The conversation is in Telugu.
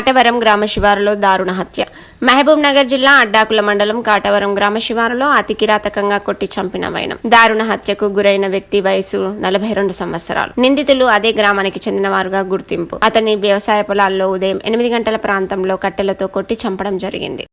కాటవరం గ్రామ శివారులో దారుణ హత్య. మహబూబ్ నగర్ జిల్లా అడ్డాకుల మండలం కాటవరం గ్రామ శివారులో అతి కిరాతకంగా కొట్టి చంపిన వైనం. దారుణ హత్యకు గురైన వ్యక్తి వయసు నలభై రెండు సంవత్సరాలు. నిందితులు అదే గ్రామానికి చెందినవారుగా గుర్తింపు. అతని వ్యవసాయ పొలాల్లో ఉదయం ఎనిమిది గంటల ప్రాంతంలో కట్టెలతో కొట్టి చంపడం జరిగింది.